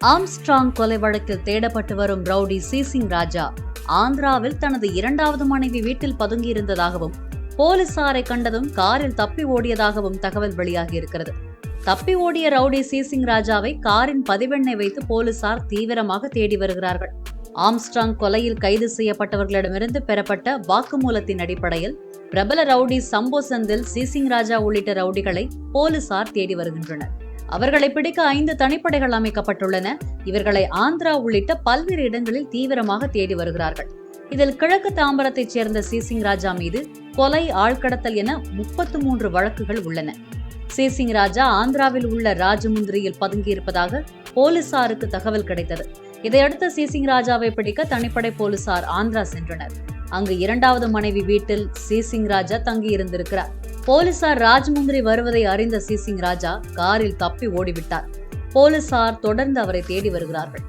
Armstrong கொலை வழக்கில் தேடப்பட்டு வரும் ரவுடி சீசிங் ராஜா ஆந்திராவில் தனது இரண்டாவது மனைவி வீட்டில் பதுங்கியிருந்ததாகவும் போலீசாரை கண்டதும் காரில் தப்பி ஓடியதாகவும் தகவல் வெளியாகியிருக்கிறது. தப்பி ஓடிய ரவுடி சீசிங் ராஜாவை காரின் பதிவெண்ணை வைத்து போலீசார் தீவிரமாக தேடி வருகிறார்கள். ஆம்ஸ்ட்ராங் கொலையில் கைது செய்யப்பட்டவர்களிடமிருந்து பெறப்பட்ட வாக்குமூலத்தின் அடிப்படையில் பிரபல ரவுடி சம்போசந்தில் சீசிங் ராஜா உள்ளிட்ட ரவுடிகளை போலீசார் தேடி வருகின்றனர். அவர்களை பிடிக்க ஐந்து தனிப்படைகள் அமைக்கப்பட்டுள்ளன. இவர்களை ஆந்திரா உள்ளிட்ட பல்வேறு இடங்களில் தீவிரமாக தேடி வருகிறார்கள். இதில் கிழக்கு தாம்பரத்தைச் சேர்ந்த சீசிங் ராஜா மீது கொலை ஆழ்கடத்தல் என முப்பத்து மூன்று வழக்குகள் உள்ளன. சீசிங் ராஜா ஆந்திராவில் உள்ள ராஜமுந்திரியில் பதுங்கியிருப்பதாக போலீசாருக்கு தகவல் கிடைத்தது. இதையடுத்து சீசிங் ராஜாவை பிடிக்க தனிப்படை போலீசார் ஆந்திரா சென்றனர். அங்கு இரண்டாவது மனைவி வீட்டில் சீசிங் ராஜா தங்கியிருந்திருக்கிறார். போலீசார் ராஜ்முந்திரி வருவதை அறிந்த சிசிங் ராஜா காரில் தப்பி ஓடிவிட்டார். போலீசார் தொடர்ந்து அவரை தேடி வருகிறார்கள்.